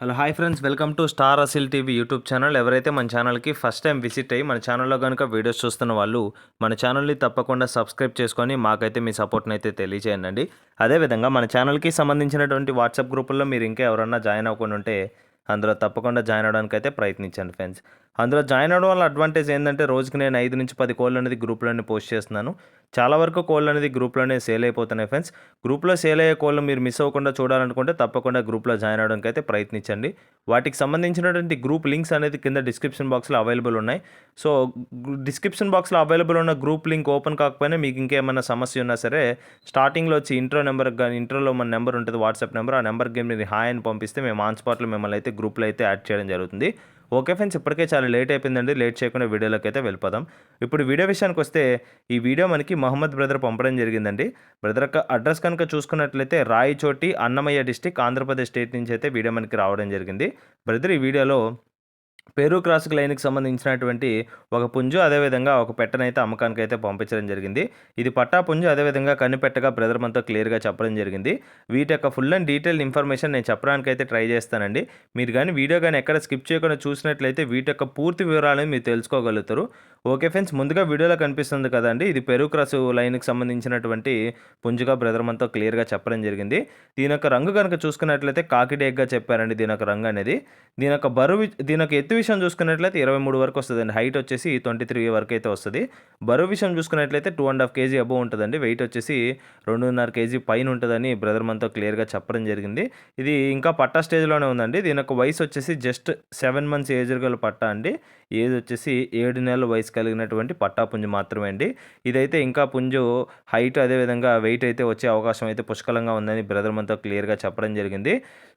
Hello hi friends. Welcome to star Asil TV YouTube channel. ఎవరైతే మన ఛానల్కి first time visit అయ్యి మన ఛానల్లో కనుక వీడియోస్ చూస్తున్న వాళ్ళు మన ఛానల్ని తప్పకుండా సబ్స్క్రైబ్ చేసుకొని మాకైతే మీ సపోర్ట్ని అయితే తెలియజేయండి అదేవిధంగా మన ఛానల్కి సంబంధించినటువంటి వాట్సాప్ గ్రూపుల్లో మీరు ఇంకా ఎవరన్నా జాయిన్ అవ్వకుండా ఉంటే అందులో తప్పకుండా జాయిన్ అవ్వడానికి అయితే ప్రయత్నించండి ఫ్రెండ్స్. అందులో జాయిన్ అవ్వడం వల్ల అడ్వాంటేజ్ ఏంటంటే రోజుకి నేను ఐదు నుంచి పది కోళ్ళు అనేది గ్రూప్లోనే పోస్ట్ చేస్తున్నాను. చాలా వరకు కోళ్ళు అనేది గ్రూప్లోనే సేల్ అయిపోతున్నాయి ఫ్రెండ్స్ గ్రూప్లో సేల్ అయ్యే కోళ్ళు మీరు మిస్ అవ్వకుండా చూడాలనుకుంటే తప్పకుండా గ్రూప్లో జాయిన్ అవ్వడానికి అయితే ప్రయత్నించండి. వాటికి సంబంధించినటువంటి గ్రూప్ లింక్స్ అనేది కింద డిస్క్రిప్షన్ బాక్స్లో అవైలబుల్ ఉన్నాయి. సో డిస్క్రిప్షన్ బాక్స్లో అవైలబుల్ ఉన్న గ్రూప్ లింక్ ఓపెన్ కాకపోయినా మీకు ఇంకేమైనా సమస్య ఉన్నా సరే స్టార్టింగ్లో వచ్చి ఇంట్రో నెంబర్ కానీ ఇంట్రోలో మన నెంబర్ ఉంటుంది వాట్సాప్ నెంబర్ ఆ నెంబర్కి మీరు హాయ్ అని పంపిస్తే మేము ఆన్ స్పాట్లో మిమ్మల్ని అయితే గ్రూప్లో అయితే యాడ్ చేయడం జరుగుతుంది. ఓకే ఫ్రెండ్స్ ఇప్పటికే చాలా లేట్ అయిపోయిందండి. లేట్ చేయకుండా వీడియోలోకి అయితే వెళ్ళిపోదాం. ఇప్పుడు వీడియో విషయానికి వస్తే ఈ వీడియో మనకి మహమ్మద్ బ్రదర్ పంపడం జరిగిందండి. బ్రదర్ యొక్క అడ్రస్ కనుక చూసుకున్నట్లయితే రాయచోటి అన్నమయ్య డిస్టిక్ ఆంధ్రప్రదేశ్ స్టేట్ నుంచి అయితే వీడియో మనకి రావడం జరిగింది. బ్రదర్ ఈ వీడియోలో పెరు క్రాసుకు లైన్కి సంబంధించినటువంటి ఒక పుంజు అదేవిధంగా ఒక పెట్టనైతే అమ్మకానికి అయితే పంపించడం జరిగింది. ఇది పట్టా పుంజు అదేవిధంగా కనిపెట్టగా బ్రదర్ మనతో క్లియర్గా చెప్పడం జరిగింది. వీటి యొక్క ఫుల్ అండ్ డీటెయిల్ ఇన్ఫర్మేషన్ నేను చెప్పడానికి అయితే ట్రై చేస్తానండి. మీరు కానీ వీడియో కానీ ఎక్కడ స్కిప్ చేయకుండా చూసినట్లయితే వీటి యొక్క పూర్తి వివరాలను మీరు తెలుసుకోగలుగుతారు. ఓకే ఫ్రెండ్స్ ముందుగా వీడియోలో కనిపిస్తుంది కదండి ఇది పెరు క్రాసు లైన్కి సంబంధించినటువంటి పుంజుగా బ్రదర్ మనతో క్లియర్గా చెప్పడం జరిగింది. దీని యొక్క రంగు కనుక చూసుకున్నట్లయితే కాకిడేగ్గా చెప్పారండి దీని యొక్క రంగు అనేది. దీని యొక్క బరువు దీని యొక్క ఎత్తు విషయం చూసుకున్నట్లయితే ఇరవై మూడు వరకు వస్తుందండి. హైట్ వచ్చేసి ట్వంటీ త్రీ వరకు అయితే వస్తుంది. బరువు విషయం చూసుకున్నట్లయితే two and half KG above ఉంటుందండి. వెయిట్ వచ్చేసి రెండున్నర కేజీ పైన ఉంటుందని బ్రదర్ మనతో క్లియర్గా చెప్పడం జరిగింది. ఇది ఇంకా పట్టా స్టేజ్లోనే ఉందండి. దీని యొక్క వయసు వచ్చేసి జస్ట్ సెవెన్ మంత్స్ ఏజ్ గల పట్టా అండి. ఏజ్ వచ్చేసి ఏడు నెలల వయసు కలిగినటువంటి పట్టా పుంజు మాత్రమే అండి. ఇదైతే ఇంకా పుంజు హైట్ అదేవిధంగా వెయిట్ అయితే వచ్చే అవకాశం అయితే పుష్కలంగా ఉందని బ్రదర్ మనతో క్లియర్గా చెప్పడం జరిగింది.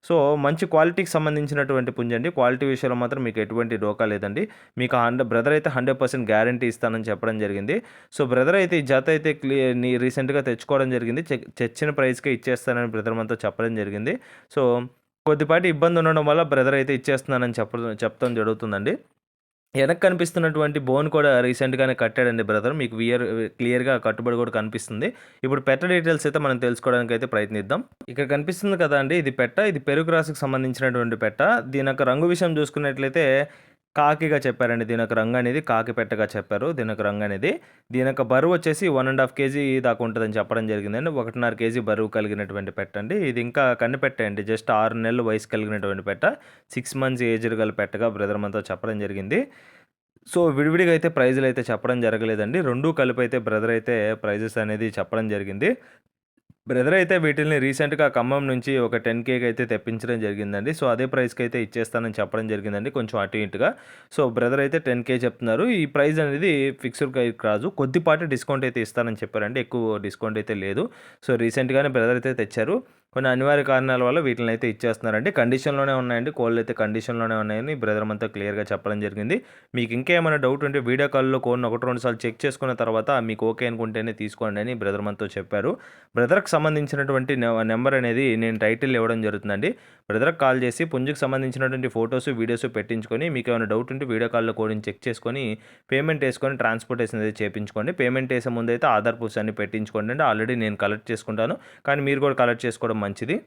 సో మంచి క్వాలిటీకి సంబంధించినటువంటి పుంజు అండి. క్వాలిటీ విషయంలో మాత్రం మీకు ఎటువంటి డోకా లేదండి. మీకు హండ్రెడ్ బ్రదర్ అయితే హండ్రెడ్ పర్సెంట్ గ్యారంటీ ఇస్తానని చెప్పడం జరిగింది. సో బ్రదర్ అయితే ఈ జత అయితే క్లియర్ రీసెంట్గా తెచ్చుకోవడం జరిగింది. తెచ్చిన ప్రైస్కే ఇచ్చేస్తానని బ్రదర్ మనతో చెప్పడం జరిగింది. సో కొద్దిపాటి ఇబ్బంది ఉండడం వల్ల బ్రదర్ అయితే ఇచ్చేస్తున్నానని చెప్పడం చెప్తాం జరుగుతుందండి. వెనక్కి కనిపిస్తున్నటువంటి బోన్ కూడా రీసెంట్గానే కట్టాడండి బ్రదర్. మీకు వియర్ క్లియర్గా కట్టుబడి కూడా కనిపిస్తుంది. ఇప్పుడు పెట్ట డీటెయిల్స్ అయితే మనం తెలుసుకోవడానికి అయితే ప్రయత్నిద్దాం. ఇక్కడ కనిపిస్తుంది కదా అండి ఇది పెట్ట. ఇది పెరుగు రాశికి సంబంధించినటువంటి పెట్ట. దీని యొక్క రంగు విషయం చూసుకున్నట్లయితే కాకిగా చెప్పారండి దీనికి రంగు అనేది కాకి పెట్టగా చెప్పారు. దీనికి రంగు అనేది. దీనికి బరువు వచ్చేసి వన్ అండ్ హాఫ్ కేజీ దాకా ఉంటుందని చెప్పడం జరిగిందండి. ఒకటిన్నర కేజీ బరువు కలిగినటువంటి పెట్టండి ఇది ఇంకా కనిపెట్టండి జస్ట్ ఆరు నెలలు వయసు కలిగినటువంటి పెట్ట. సిక్స్ మంత్స్ ఏజ్ గల పెట్టగా బ్రదర్ మనతో చెప్పడం జరిగింది. సో విడివిడిగా అయితే ప్రైజులు అయితే చెప్పడం జరగలేదండి. రెండు కలిపి అయితే బ్రదర్ అయితే ప్రైజెస్ అనేది చెప్పడం జరిగింది. బ్రదర్ అయితే వీటిని రీసెంట్గా ఖమ్మం నుంచి ఒక టెన్ కేకి అయితే తెప్పించడం జరిగిందండి. సో అదే ప్రైస్కి అయితే ఇచ్చేస్తానని చెప్పడం జరిగిందండి కొంచెం అటు ఇటుగా. సో బ్రదర్ అయితే టెన్ కే చెప్తున్నారు. ఈ ప్రైస్ అనేది ఫిక్స్డ్ రాజు కొద్దిపాటి డిస్కౌంట్ అయితే ఇస్తానని చెప్పారండి. ఎక్కువ డిస్కౌంట్ అయితే లేదు. సో రీసెంట్గానే బ్రదర్ అయితే తెచ్చారు. కొన్ని అనివార్య కారణాల వల్ల వీటిని అయితే ఇచ్చేస్తున్నారండి. కండిషన్లోనే ఉన్నాయండి. కోళ్ళు అయితే కండిషన్లోనే ఉన్నాయని బ్రదర్ అంతా క్లియర్గా చెప్పడం జరిగింది. మీకు ఇంకేమైనా డౌట్ ఉంటే వీడియో కాల్లో కోడ్ని ఒకటి రెండు సార్లు చెక్ చేసుకున్న తర్వాత మీకు ఓకే అనుకుంటేనే తీసుకోండి అని బ్రదర్ మనతో చెప్పారు. బ్రదర్కి సంబంధించినటువంటి నెంబర్ అనేది నేను టైటిల్ ఇవ్వడం జరుగుతుందండి. బ్రదర్కి కాల్ చేసి పుంజుకు సంబంధించినటువంటి ఫొటోస్ వీడియోస్ పెట్టించుకొని మీకు ఏమైనా డౌట్ ఉంటే వీడియో కాల్లో కోడ్ని చెక్ చేసుకొని పేమెంట్ వేసుకొని ట్రాన్స్పోర్టేషన్ అయితే చేయించుకోండి పేమెంట్ వేసే ముందు అయితే ఆధార్ ప్రూఫ్స్ అన్ని పెట్టించుకోండి అంటే ఆల్రెడీ నేను కలెక్ట్ చేసుకుంటాను. కానీ మీరు కూడా కలెక్ట్ చేసుకోవడం మంచిది.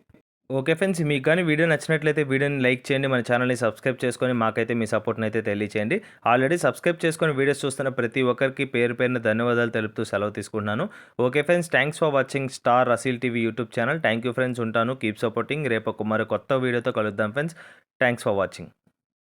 ఓకే ఫ్రెండ్స్ మీకు కానీ వీడియో నచ్చినట్లయితే వీడియోని లైక్ చేయండి మన ఛానల్ని సబ్స్క్రైబ్ చేసుకొని మాకైతే మీ సపోర్ట్ని అయితే తెలియచేయండి. ఆల్రెడీ సబ్స్క్రైబ్ చేసుకొని వీడియోస్ చూస్తున్న ప్రతి ఒక్కరికి పేరు పేరున ధన్యవాదాలు తెలుపుతూ సెలవు తీసుకుంటున్నాను. Okay friends thanks for watching star Rasil TV YouTube channel. Thank you friends ఉంటాను. Keep supporting. రేపు ఒక మరో కొత్త వీడియోతో కలుద్దాం ఫ్రెండ్స్. Thanks for watching.